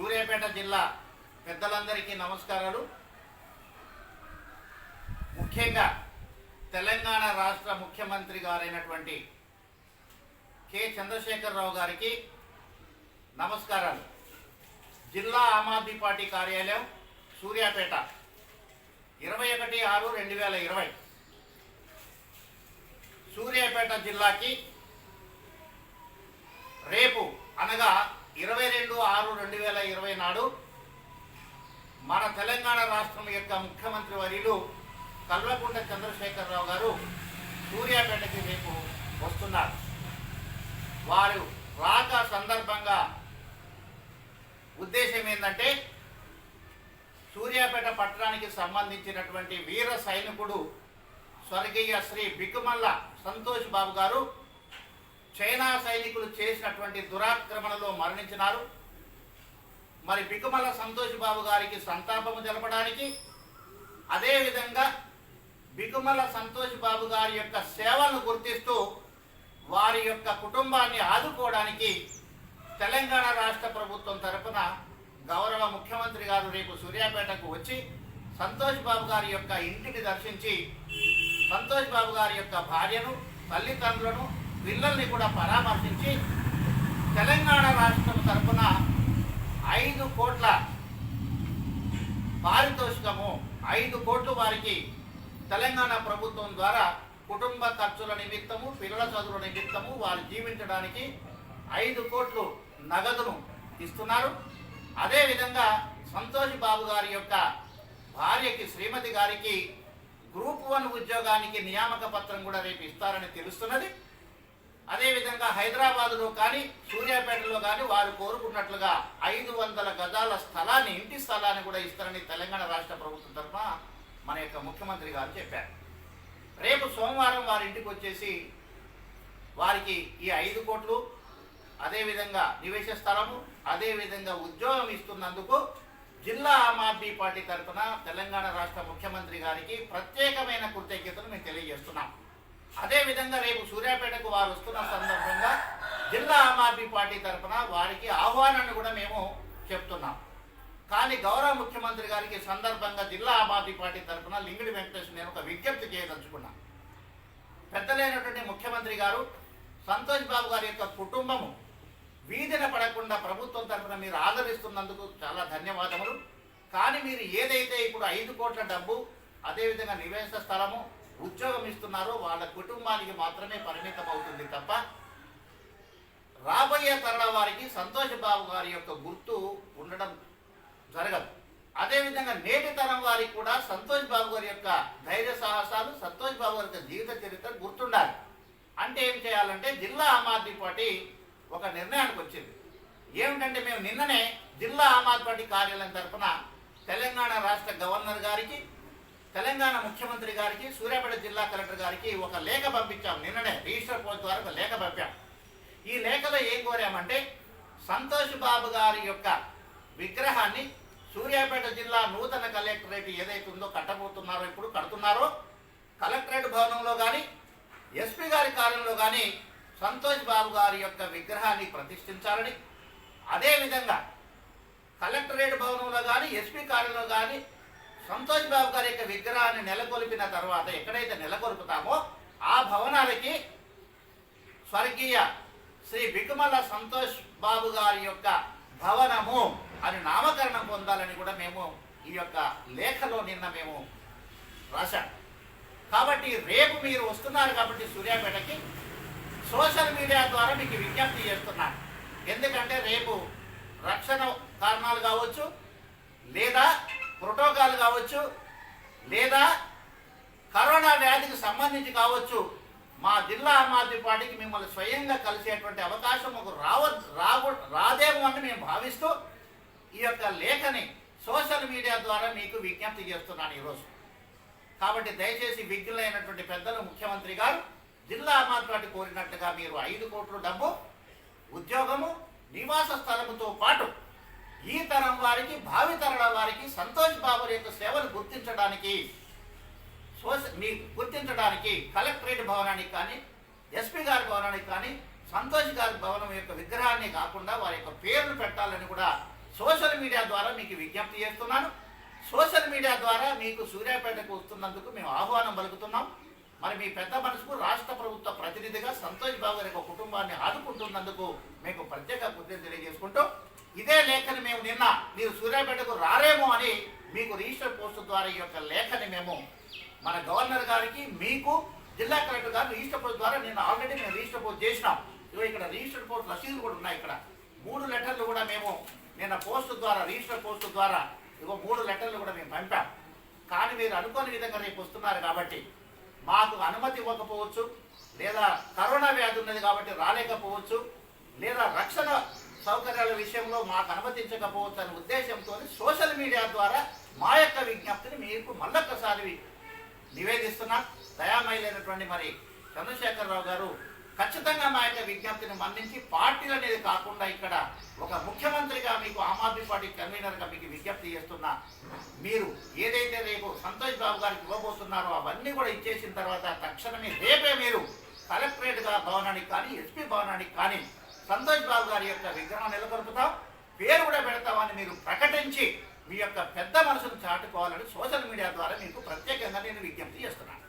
సూర్యాపేట జిల్లా పెద్దలందరికీ నమస్కారాలు. ముఖ్యంగా తెలంగాణ రాష్ట్ర ముఖ్యమంత్రి గారైనటువంటి కె. చంద్రశేఖరరావు గారికి నమస్కారాలు. జిల్లా ఆమ్ ఆద్మీ పార్టీ కార్యాలయం సూర్యాపేట. ఇరవై ఒకటి ఆరు రెండు వేల ఇరవై. సూర్యాపేట జిల్లాకి రేపు అనగా ఇరవై రెండు ఆరు రెండు వేల ఇరవై నాడు మన తెలంగాణ రాష్ట్రం యొక్క ముఖ్యమంత్రి వర్యులు కల్వకుంట చంద్రశేఖరరావు గారు సూర్యాపేటకి రేపు వస్తున్నారు. వారు రాక సందర్భంగా ఉద్దేశం ఏంటంటే సూర్యాపేట పట్టణానికి సంబంధించినటువంటి వీర సైనికుడు స్వర్గీయ శ్రీ బిక్కుమల్ల సంతోష్ బాబు గారు చైనా సైనికులు చేసినటువంటి దురాక్రమణలో మరణించినారు. మరి బిగుమల సంతోష్ బాబు గారికి సంతాపము తెలపడానికి అదేవిధంగా బిగుమల సంతోష్ బాబు గారి యొక్క సేవలను గుర్తిస్తూ వారి యొక్క కుటుంబాన్ని ఆదుకోవడానికి తెలంగాణ రాష్ట్ర ప్రభుత్వం తరఫున గౌరవ ముఖ్యమంత్రి గారు రేపు సూర్యాపేటకు వచ్చి సంతోష్ బాబు గారి యొక్క ఇంటిని దర్శించి సంతోష్ బాబు గారి యొక్క భార్యను తల్లిదండ్రులను పిల్లల్ని కూడా పరామర్శించి తెలంగాణ రాష్ట్రం తరఫున ఐదు కోట్ల పారితోషికము ఐదు కోట్లు వారికి తెలంగాణ ప్రభుత్వం ద్వారా కుటుంబ ఖర్చుల నిమిత్తము పిల్లల చదువుల నిమిత్తము వారు జీవించడానికి ఐదు కోట్లు నగదును ఇస్తున్నారు. అదేవిధంగా సంతోష్ బాబు గారి యొక్క భార్యకి శ్రీమతి గారికి గ్రూప్ వన్ ఉద్యోగానికి నియామక పత్రం కూడా రేపు ఇస్తారని తెలుస్తున్నది. అదేవిధంగా హైదరాబాద్లో కానీ సూర్యాపేటలో కానీ వారు కోరుకున్నట్లుగా ఐదు వందల గజాల స్థలాన్ని ఇంటి స్థలాన్ని కూడా ఇస్తారని తెలంగాణ రాష్ట్ర ప్రభుత్వం తరఫున మన యొక్క ముఖ్యమంత్రి గారు చెప్పారు. రేపు సోమవారం వారి ఇంటికి వచ్చేసి వారికి ఈ ఐదు కోట్లు అదేవిధంగా నివేశ స్థలము అదేవిధంగా ఉద్యోగం ఇస్తున్నందుకు జిల్లా ఆమ్ ఆద్మీ పార్టీ తరఫున తెలంగాణ రాష్ట్ర ముఖ్యమంత్రి గారికి ప్రత్యేకమైన కృతజ్ఞతను మేము తెలియజేస్తున్నాం. అదేవిధంగా రేపు సూర్యాపేటకు వారు వస్తున్న సందర్భంగా జిల్లా ఆమ్ ఆద్మీ పార్టీ తరఫున వారికి ఆహ్వానాన్ని కూడా మేము చెప్తున్నాం. కానీ గౌరవ ముఖ్యమంత్రి గారికి సందర్భంగా జిల్లా ఆమ్ ఆద్మీ పార్టీ తరఫున లింగిడి వెంకటేశ్వర నేను ఒక విజ్ఞప్తి చేయదలుచుకున్నాను పెద్దలైనటువంటి ముఖ్యమంత్రి గారు సంతోష్ బాబు గారి యొక్క కుటుంబము వీధిన పడకుండా ప్రభుత్వం తరఫున మీరు ఆదరిస్తున్నందుకు చాలా ధన్యవాదములు. కానీ మీరు ఏదైతే ఇప్పుడు ఐదు కోట్ల డబ్బు అదేవిధంగా నివేశ స్థలము ఉద్యోగం ఇస్తున్నారో వాళ్ళ కుటుంబానికి మాత్రమే పరిమితం అవుతుంది తప్ప రాబోయే తరల వారికి సంతోష్ బాబు గారి యొక్క గుర్తు ఉండడం జరగదు. అదేవిధంగా నేటి తరం వారికి కూడా సంతోష్ బాబు గారి యొక్క ధైర్య సాహసాలు సంతోష్ బాబు గారి యొక్క జీవిత చరిత్ర గుర్తుండాలి. అంటే ఏం చేయాలంటే జిల్లా ఆమ్ ఆద్మీ పార్టీ ఒక నిర్ణయానికి వచ్చింది. ఏమిటంటే మేము నిన్ననే జిల్లా ఆమ్ ఆద్మీ పార్టీ కార్యాలయం తరఫున తెలంగాణ రాష్ట్ర గవర్నర్ గారికి తెలంగాణ ముఖ్యమంత్రి గారికి సూర్యాపేట జిల్లా కలెక్టర్ గారికి ఒక లేఖ పంపించాం. నిన్ననే రిజిస్టర్ పోస్ట్ ద్వారా ఒక లేఖ పంపాం. ఈ లేఖలో ఏం కోరామంటే సంతోష్ బాబు గారి యొక్క విగ్రహాన్ని సూర్యాపేట జిల్లా నూతన కలెక్టరేట్ ఏదైతే ఉందో కట్టబోతున్నారో ఇప్పుడు కడుతున్నారో కలెక్టరేట్ భవనంలో కానీ ఎస్పీ గారి కార్యంలో కానీ సంతోష్ బాబు గారి యొక్క విగ్రహాన్ని ప్రతిష్ఠించాలని. అదేవిధంగా కలెక్టరేట్ భవనంలో కానీ ఎస్పీ కార్యంలో కానీ సంతోష్ బాబు గారి యొక్క విగ్రహాన్ని నెలకొల్పిన తర్వాత ఎక్కడైతే నెలకొల్పుతామో ఆ భవనాలకి స్వర్గీయ శ్రీ బిక్కుమల్ల సంతోష్ బాబు గారి యొక్క భవనము అని నామకరణం పొందాలని కూడా మేము ఈ యొక్క లేఖలో నిన్న మేము రాశాం. కాబట్టి రేపు మీరు వస్తున్నారు కాబట్టి సూర్యాపేటకి సోషల్ మీడియా ద్వారా మీకు విజ్ఞప్తి చేస్తున్నాను. ఎందుకంటే రేపు రక్షణ కారణాలు కావచ్చు లేదా ప్రోటోకాల్ కావచ్చు లేదా కరోనా వ్యాధికి సంబంధించి కావచ్చు మా జిల్లా ఆమ్ ఆద్మీ పార్టీకి మిమ్మల్ని స్వయంగా కలిసేటువంటి అవకాశం ఒక రావ రావు రాదేమో అని మేము భావిస్తూ ఈ యొక్క లేఖని సోషల్ మీడియా ద్వారా మీకు విజ్ఞప్తి చేస్తున్నాను ఈరోజు. కాబట్టి దయచేసి విజ్ఞులైనటువంటి పెద్దలు ముఖ్యమంత్రి గారు జిల్లా ఆమ్ ఆద్మీ పార్టీ కోరినట్టుగా మీరు ఐదు కోట్ల డబ్బు ఉద్యోగము నివాస స్థలముతో పాటు ఈ తరం వారికి భావి తరాల వారికి సంత చేయడానికి మీ గుర్తించడానికి కలెక్టరేట్ భవనానికి కానీ ఎస్పీ గారి భవనానికి కానీ సంతోష్ గారి భవనం యొక్క విగ్రహాన్ని కాకుండా వారి యొక్క పేర్లు పెట్టాలని కూడా సోషల్ మీడియా ద్వారా మీకు విజ్ఞప్తి చేస్తున్నాను. సోషల్ మీడియా ద్వారా మీకు సూర్యాపేటకు వస్తున్నందుకు మేము ఆహ్వానం పలుకుతున్నాం. మరి మీ పెద్ద మనసుకు రాష్ట్ర ప్రభుత్వ ప్రతినిధిగా సంతోష్ బాబు గారి యొక్క కుటుంబాన్ని ఆదుకుంటున్నందుకు మీకు ప్రత్యేక గుర్తింపు తెలియజేసుకుంటూ ఇదే లేఖని మేము నిన్న మీరు సూర్యాపేటకు రారేమో అని మీకు రిజిస్టర్ పోస్ట్ ద్వారా ఈ యొక్క లేఖని మేము మన గవర్నర్ గారికి మీకు జిల్లా కలెక్టర్ గారు రిజిస్టర్ పోస్ట్ ద్వారా నేను ఆల్రెడీ మేము రిజిస్టర్ పోస్ట్ చేసినాం. ఇవి ఇక్కడ రిజిస్టర్ పోస్ట్ రసీదులు కూడా ఉన్నాయి ఇక్కడ. మూడు లెటర్లు కూడా మేము నిన్న పోస్ట్ ద్వారా రిజిస్టర్ పోస్ట్ ద్వారా ఇగో మూడు లెటర్లు కూడా మేము పంపాం. కానీ మీరు అనుకోని విధంగా రేపు వస్తున్నారు కాబట్టి మాకు అనుమతి ఇవ్వకపోవచ్చు లేదా కరోనా వ్యాధి ఉన్నది కాబట్టి రాలేకపోవచ్చు లేదా రక్షణ సౌకర్యాల విషయంలో మాకు అనుమతించకపోవచ్చు అనే ఉద్దేశంతో సోషల్ మీడియా ద్వారా మా యొక్క విజ్ఞప్తిని మీకు మళ్ళొక్కసారి నివేదిస్తున్నా. దయామయలైనటువంటి మరి చంద్రశేఖరరావు గారు ఖచ్చితంగా మా యొక్క విజ్ఞప్తిని మన్నించి పార్టీలు అనేది కాకుండా ఇక్కడ ఒక ముఖ్యమంత్రిగా మీకు ఆమ్ ఆద్మీ పార్టీ కన్వీనర్గా మీకు విజ్ఞప్తి చేస్తున్నా. మీరు ఏదైతే రేపు సంతోష్ బాబు గారికి ఇవ్వబోతున్నారో అవన్నీ కూడా ఇచ్చేసిన తర్వాత తక్షణమే రేపే మీరు కలెక్టరేట్గా భవనానికి కానీ ఎస్పీ భవనానికి కానీ సంతోష్ బాబు గారి యొక్క విగ్రహం నెలకొల్పుతాం. పేరు కూడా పెడతామని మీరు ప్రకటించి మీ యొక్క పెద్ద మనసును చాటుకోవాలని సోషల్ మీడియా ద్వారా మీకు ప్రత్యేకంగా నేను విజ్ఞప్తి చేస్తున్నాను.